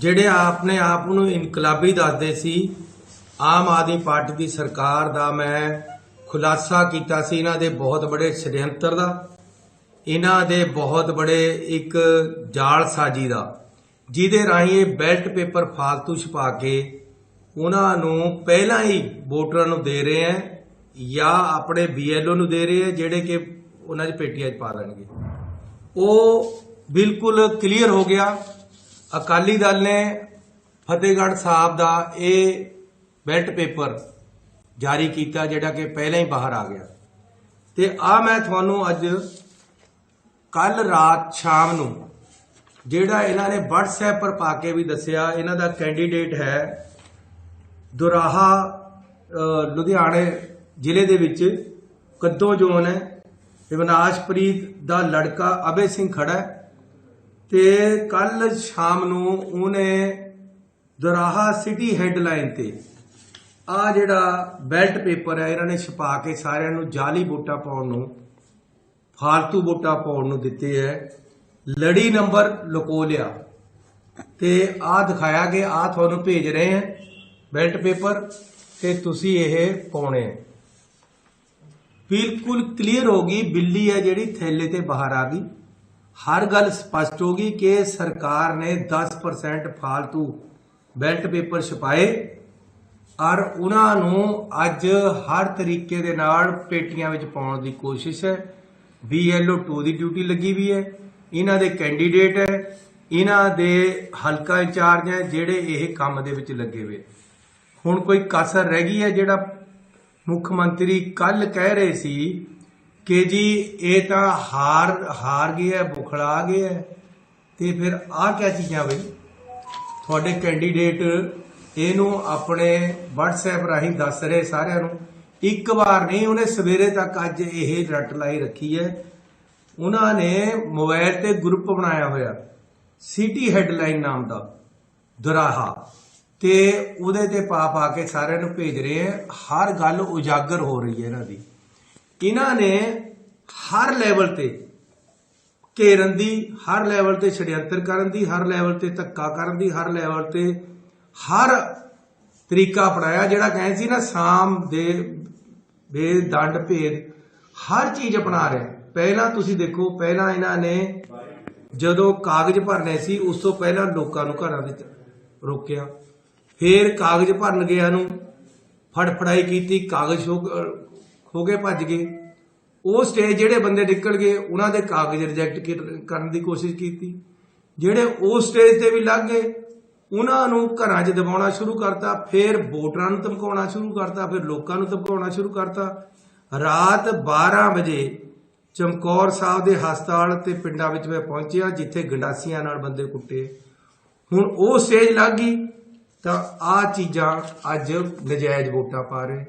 ਜਿਹੜੇ ਆਪਣੇ ਆਪ ਨੂੰ ਇਨਕਲਾਬੀ ਦੱਸਦੇ ਸੀ, ਆਮ ਆਦਮੀ ਪਾਰਟੀ ਦੀ ਸਰਕਾਰ ਦਾ ਮੈਂ ਖੁਲਾਸਾ ਕੀਤਾ ਸੀ, ਇਹਨਾਂ ਦੇ ਬਹੁਤ ਬੜੇ ਛੜਯੰਤਰ ਦਾ, ਇਹਨਾਂ ਦੇ ਬਹੁਤ ਬੜੇ ਇੱਕ ਜਾਲ ਸਾਜੀ ਦਾ, ਜਿਹਦੇ ਰਾਹੀਂ ਇਹ ਬੈਲਟ ਪੇਪਰ ਫਾਲਤੂ ਛਪਾ ਕੇ ਉਹਨਾਂ ਨੂੰ ਪਹਿਲਾਂ ਹੀ ਵੋਟਰਾਂ ਨੂੰ ਦੇ ਰਹੇ ਹੈ, ਜਾਂ ਆਪਣੇ ਬੀਐਲਓ ਨੂੰ ਦੇ ਰਹੇ ਹੈ, ਜਿਹੜੇ ਕਿ ਉਹਨਾਂ ਦੀ ਪੇਟੀਆਂ 'ਚ ਪਾ ਲੈਣਗੇ ਉਹ ਬਿਲਕੁਲ ਕਲੀਅਰ ਹੋ ਗਿਆ। ਅਕਾਲੀ ਦਲ ਨੇ ਫਤਿਹਗੜ੍ਹ ਸਾਹਿਬ ਦਾ ਇਹ ਬੈਲਟ ਪੇਪਰ ਜਾਰੀ ਕੀਤਾ, ਜਿਹੜਾ ਕਿ ਪਹਿਲਾਂ ਹੀ ਬਾਹਰ ਆ ਗਿਆ। ਤੇ ਆ ਮੈਂ ਤੁਹਾਨੂੰ ਅੱਜ ਕੱਲ ਰਾਤ ਸ਼ਾਮ ਨੂੰ ਜਿਹੜਾ ਇਹਨਾਂ ਨੇ WhatsApp ਪਰ ਪਾ ਕੇ ਵੀ ਦੱਸਿਆ, ਇਹਨਾਂ ਦਾ ਕੈਂਡੀਡੇਟ ਹੈ ਦੁਰਾਹਾ ਲੁਧਿਆਣੇ ਜ਼ਿਲ੍ਹੇ ਦੇ ਵਿੱਚ, ਕੱਦੋ ਜ਼ੋਨ ਹੈ ਵਿਨਾਸ਼ਪ੍ਰੀਤ ਦਾ ਲੜਕਾ ਅਬੇ ਸਿੰਘ ਖੜਾ ਹੈ। ਤੇ ਕੱਲ ਸ਼ਾਮ ਨੂੰ ਉਹਨੇ ਦੁਰਾਹਾ ਸਿਟੀ ਹੈਡਲਾਈਨ ਤੇ ਆ ਜਿਹੜਾ ਬੈਲਟ ਪੇਪਰ ਹੈ, ਇਹਨਾਂ ਨੇ ਛਪਾ ਕੇ ਸਾਰਿਆਂ ਨੂੰ ਜਾਲੀ ਵੋਟਾਂ ਪਾਉਣ ਨੂੰ, ਫਾਲਤੂ ਵੋਟਾਂ ਪਾਉਣ ਨੂੰ ਦਿੱਤੇ ਹੈ। ਲੜੀ ਨੰਬਰ ਲੁਕੋ ਲਿਆ ਤੇ ਆ ਦਿਖਾਇਆ ਕਿ ਆ ਤੁਹਾਨੂੰ ਭੇਜ ਰਹੇ ਹੈ ਬੈਲਟ ਪੇਪਰ ਤੇ ਤੁਸੀਂ ਇਹ ਪਾਉਣੇ ਹੈ। ਬਿਲਕੁਲ ਕਲੀਅਰ ਹੋ ਗਈ, ਬਿੱਲੀ ਹੈ ਜਿਹੜੀ ਥੈਲੇ ਤੇ ਬਾਹਰ ਆ ਗਈ। ਹਰ ਗੱਲ ਸਪਸ਼ਟ ਹੋ ਗਈ ਕਿ ਸਰਕਾਰ ਨੇ 10% ਫਾਲਤੂ ਬੈਲਟ ਪੇਪਰ ਛਪਾਏ ਔਰ ਉਹਨਾਂ ਨੂੰ ਅੱਜ ਹਰ ਤਰੀਕੇ ਦੇ ਨਾਲ ਪੇਟੀਆਂ ਵਿੱਚ ਪਾਉਣ ਦੀ ਕੋਸ਼ਿਸ਼ ਹੈ। BLO2 ਦੀ ਡਿਊਟੀ ਲੱਗੀ ਵੀ ਹੈ। ਇਹਨਾਂ ਦੇ ਕੈਂਡੀਡੇਟ ਹੈ। ਇਹਨਾਂ ਦੇ ਹਲਕਾ ਇੰਚਾਰਜ ਹੈ ਜਿਹੜੇ ਇਹ ਕੰਮ ਦੇ ਵਿੱਚ ਲੱਗੇ ਹੋਏ। ਹੁਣ ਕੋਈ ਕਸਰ ਰਹਿ ਗਈ ਹੈ ਜਿਹੜਾ ਮੁੱਖ ਮੰਤਰੀ ਕੱਲ ਕਹਿ ਰਹੇ ਸੀ ਕਿ ਜੀ, ਇਹ ਤਾਂ ਹਾਰ ਹਾਰ ਗਿਆ ਬੁਖੜਾ ਗਿਆ ਤੇ ਫਿਰ ਆਹ ਕਿਆ ਚੀਜ਼ਾਂ ਬਈ? ਤੁਹਾਡੇ ਕੈਂਡੀਡੇਟ ਇਹਨੂੰ ਆਪਣੇ WhatsApp ਰਾਹੀਂ ਦੱਸ ਰਹੇ ਸਾਰਿਆਂ ਨੂੰ। ਇੱਕ ਵਾਰ ਨਹੀਂ, ਉਹਨੇ ਸਵੇਰੇ ਤੱਕ ਅੱਜ ਇਹ ਰੱਟ ਲਾਈ ਰੱਖੀ ਹੈ। ਉਹਨਾਂ ਨੇ ਮੋਬਾਈਲ ਤੇ ਗਰੁੱਪ ਬਣਾਇਆ ਹੋਇਆ ਸਿਟੀ ਹੈਡਲਾਈਨ ਨਾਮ ਦਾ, ਦੁਰਾਹਾ। ਤੇ ਉਹਦੇ ਤੇ ਪਾ ਪਾ ਕੇ ਸਾਰਿਆਂ ਨੂੰ ਭੇਜ ਰਹੇ ਹੈ। ਹਰ ਗੱਲ ਉਜਾਗਰ ਹੋ ਰਹੀ ਹੈ ਇਹਨਾਂ ਦੀ। ਇਹਨਾਂ ਨੇ ਹਰ ਲੈਵਲ ਤੇ ਘੇਰਨ ਦੀ, ਹਰ ਲੈਵਲ ਤੇ ਛੜਯੰਤਰ ਕਰਨ ਦੀ, ਹਰ ਲੈਵਲ ਤੇ ਧੱਕਾ ਕਰਨ ਦੀ, ਹਰ ਲੈਵਲ ਤੇ ਹਰ ਤਰੀਕਾ ਅਪਣਾਇਆ, ਜਿਹੜਾ ਕਹਿੰਦੇ ਸੀ ਨਾ, ਸਾਮ ਦੇ ਬੇਦੰਡ ਭੇਦ, ਹਰ ਚੀਜ਼ ਅਪਣਾ ਰਿਹਾ। ਪਹਿਲਾਂ ਤੁਸੀਂ ਦੇਖੋ, ਪਹਿਲਾਂ ਇਹਨਾਂ ਨੇ ਜਦੋਂ ਕਾਗਜ਼ ਭਰਨੇ ਸੀ, ਉਸ ਤੋਂ ਪਹਿਲਾਂ ਲੋਕਾਂ ਨੂੰ ਘਰਾਂ ਵਿੱਚ ਰੋਕਿਆ। ਫੇਰ ਕਾਗਜ਼ ਭਰਨ ਗਿਆ ਨੂੰ ਫੜਫੜਾਈ ਕੀਤੀ, ਕਾਗਜ਼ ਹੋ ਹੋ ਗਏ, ਭੱਜ ਗਏ। ਉਹ ਸਟੇਜ ਜਿਹੜੇ ਬੰਦੇ ਨਿਕਲ ਗਏ, ਉਹਨਾਂ ਦੇ ਕਾਗਜ਼ ਰਿਜੈਕਟ ਕਰਨ ਦੀ ਕੋਸ਼ਿਸ਼ ਕੀਤੀ। ਜਿਹੜੇ ਉਸ ਸਟੇਜ ਤੇ ਵੀ ਲੱਗ ਗਏ, ਉਹਨਾਂ ਨੂੰ ਘਰਾਂ 'ਚ ਦਬਾਉਣਾ ਸ਼ੁਰੂ ਕਰਤਾ, ਫਿਰ ਵੋਟਰਾਂ ਨੂੰ ਧਮਕਾਉਣਾ ਸ਼ੁਰੂ ਕਰਤਾ, ਫਿਰ ਲੋਕਾਂ ਨੂੰ ਧਮਕਾਉਣਾ ਸ਼ੁਰੂ ਕਰਤਾ। ਰਾਤ 12 ਵਜੇ ਚਮਕੌਰ ਸਾਹਿਬ ਦੇ ਹਸਪਤਾਲ ਤੇ ਪਿੰਡਾਂ ਵਿੱਚ ਮੈਂ ਪਹੁੰਚਿਆ, ਜਿੱਥੇ ਗੰਡਾਸੀਆਂ ਨਾਲ ਬੰਦੇ ਕੁੱਟੇ। ਹੁਣ ਉਹ ਸਟੇਜ ਲੱਗ ਗਈ, ਤਾਂ ਆ ਚੀਜ਼ਾਂ ਅੱਜ ਨਜਾਇਜ਼ ਵੋਟਾਂ ਪਾ ਰਹੇ।